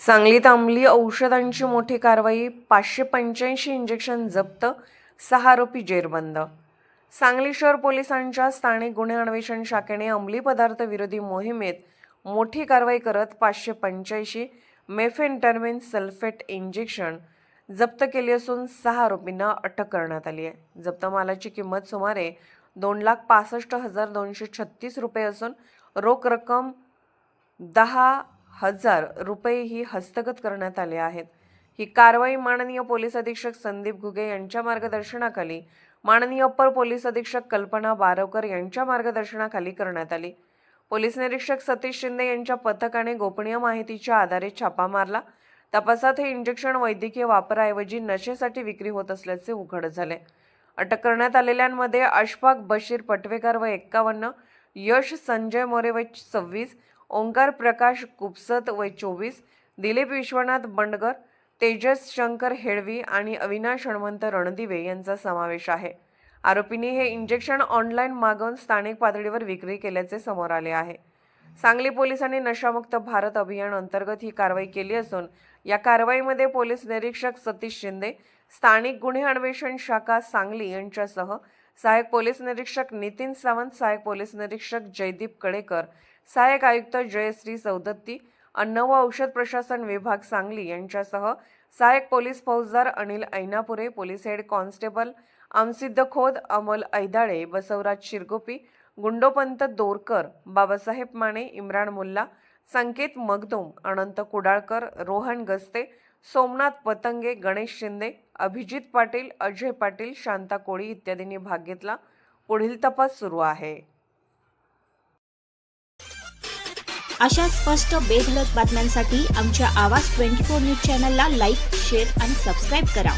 सांगलीत अंमली औषधांची मोठी कारवाई पाचशे पंच्याऐंशी इंजेक्शन जप्त सहा आरोपी जेरबंद. सांगली शहर पोलिसांच्या स्थानिक गुन्हे अन्वेषण शाखेने अंमली पदार्थ विरोधी मोहिमेत मोठी कारवाई करत पाचशे पंच्याऐंशी मेफेंटरमिन सल्फेट इंजेक्शन जप्त केली असून सहा आरोपींना अटक करण्यात आली आहे. जप्त मालाची किंमत सुमारे दोन लाख पासष्ट हजार दोनशे छत्तीस रुपये असून रोख रक्कम दहा हजार रुपयेही हस्तगत करण्यात आले आहेत. ही कारवाई माननीय पोलीस अधीक्षक संदीप घुगे यांच्या मार्गदर्शनाखाली माननीय अप्पर पोलीस अधीक्षक कल्पना बारवकर यांच्या मार्गदर्शनाखाली करण्यात आली. पोलीस निरीक्षक सतीश शिंदे यांच्या पथकाने गोपनीय माहितीच्या आधारे छापा मारला. तपासात हे इंजेक्शन वैद्यकीय वापराऐवजी नशेसाठी विक्री होत असल्याचे उघड झाले. अटक करण्यात आलेल्यांमध्ये अशफाक बशीर पटवेकर व एक्कावन्न यश संजय मोरे व सव्वीस ओंकार प्रकाश कुपसत वय चोवीस दिलीप विश्वनाथ बंडगर तेजस शंकर हेडवी आणि अविनाश हणमंत रणदिवे यांचा समावेश आहे. आरोपींनी हे इंजेक्शन ऑनलाईन मागवून स्थानिक पातळीवर विक्री केल्याचे समोर आले आहे. सांगली पोलिसांनी नशामुक्त भारत अभियान अंतर्गत ही कारवाई केली असून या कारवाईमध्ये पोलीस निरीक्षक सतीश शिंदे स्थानिक गुन्हे अन्वेषण शाखा सांगली यांच्यासह सहाय्यक पोलीस निरीक्षक नितीन सावंत सहाय्यक पोलीस निरीक्षक जयदीप कडेकर सहाय्यक आयुक्त जयश्री सौदत्ती अन्न व औषध प्रशासन विभाग सांगली यांच्यासह सहाय्यक पोलीस फौजदार Anil Ainapure police head constable Amsiddh Khod Amol Aidale Basavaraj शिरगोपी Gundopant Dorkar Babasaheb Mane Imran Mulla संकेत मगदुम अनंत कुडाळकर रोहन गस्ते सोमनाथ पतंगे गणेश शिंदे अभिजित पाटील अजय पाटील शांता कोळी इत्यादींनी भाग घेतला. पुढील तपास सुरू आहे. अशा स्पष्ट बेधडक बातम्यांसाठी आमच्या आवाज ट्वेंटी फोर न्यूज चॅनलला लाईक शेअर आणि सबस्क्राईब करा.